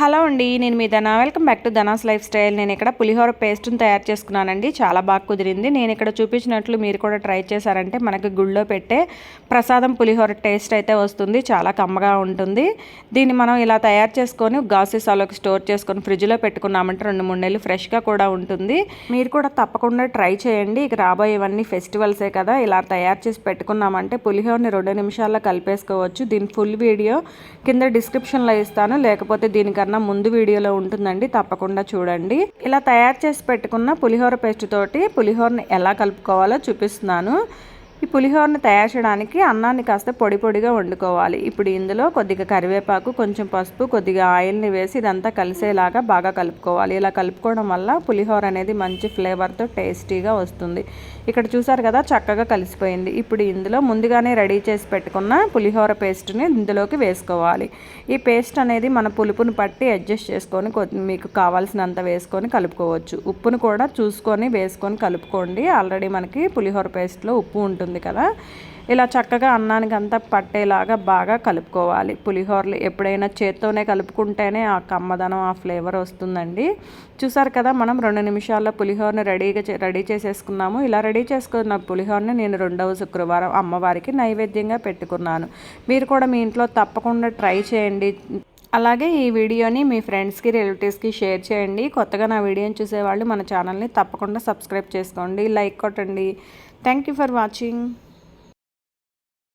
Hello అండి నేను మీ Dhana. Welcome back to Dhana's lifestyle. నేను ఇక్కడ పులిహోర పేస్ట్ని తయారు చేసుకున్నానండి. చాలా బాగా కుదిరింది. నేను ఇక్కడ చూపించినట్లు మీరు కూడా ట్రై చేశారంటే మనకి గుళ్ళో పెట్టే ప్రసాదం పులిహోర టేస్ట్ అయితే వస్తుంది. చాలా కమ్మగా ఉంటుంది. దీన్ని మనం ఇలా తయారు చేసుకొని గాసీసాలోకి స్టోర్ చేసుకొని ఫ్రిడ్జ్లో పెట్టుకున్నామంటే రెండు మూడు నెలలు ఫ్రెష్గా కూడా ఉంటుంది. మీరు కూడా తప్పకుండా ట్రై చేయండి. ఇక రాబోయేవన్నీ ఫెస్టివల్సే కదా. ఇలా తయారు చేసి పెట్టుకున్నామంటే పులిహోరని రెండు నిమిషాల్లో కలిపేసుకోవచ్చు. దీని ఫుల్ వీడియో కింద డిస్క్రిప్షన్లో ఇస్తాను. లేకపోతే కన్నా ముందు వీడియోలో ఉంటుందండి తప్పకుండా చూడండి. ఇలా తయారు చేసి పెట్టుకున్న పులిహోర పేస్ట్ తోటి పులిహోరని ఎలా కలుపుకోవాలో చూపిస్తున్నాను. ఈ పులిహోరని తయారు చేయడానికి అన్నాన్ని కాస్త పొడి పొడిగా వండుకోవాలి. ఇప్పుడు ఇందులో కొద్దిగా కరివేపాకు కొంచెం పసుపు కొద్దిగా ఆయిల్ని వేసి ఇదంతా కలిసేలాగా బాగా కలుపుకోవాలి. ఇలా కలుపుకోవడం వల్ల పులిహోర అనేది మంచి ఫ్లేవర్తో టేస్టీగా వస్తుంది. ఇక్కడ చూసారు కదా చక్కగా కలిసిపోయింది. ఇప్పుడు ఇందులో ముందుగానే రెడీ చేసి పెట్టుకున్న పులిహోర పేస్ట్ని ఇందులోకి వేసుకోవాలి. ఈ పేస్ట్ అనేది మన పులుపును పట్టి అడ్జస్ట్ చేసుకొని కొద్ది- మీకు కావాల్సినంత వేసుకొని కలుపుకోవచ్చు. ఉప్పును కూడా చూసుకొని వేసుకొని కలుపుకోండి. ఆల్రెడీ మనకి పులిహోర పేస్ట్లో ఉప్పు ఉంటుంది. కదా. ఇలా చక్కగా అన్నానికి అంతా పట్టేలాగా బాగా కలుపుకోవాలి. పులిహోరలు ఎప్పుడైనా చేత్తోనే కలుపుకుంటేనే ఆ కమ్మదనం ఆ ఫ్లేవర్ వస్తుందండి. చూసారు కదా మనం రెండు నిమిషాల్లో పులిహోరని రెడీగా రెడీ చేసేసుకున్నాము. ఇలా రెడీ చేసుకున్న పులిహోరని నేను రెండవ శుక్రవారం అమ్మవారికి నైవేద్యంగా పెట్టుకున్నాను. మీరు కూడా మీ ఇంట్లో తప్పకుండా ట్రై చేయండి. అలాగే ఈ వీడియోని మీ ఫ్రెండ్స్కి రిలేటివ్స్కి షేర్ చేయండి. కొత్తగా నా వీడియోని చూసేవాళ్ళు మన ఛానల్ని తప్పకుండా సబ్స్క్రైబ్ చేసుకోండి. లైక్ కొట్టండి. Thank you for watching.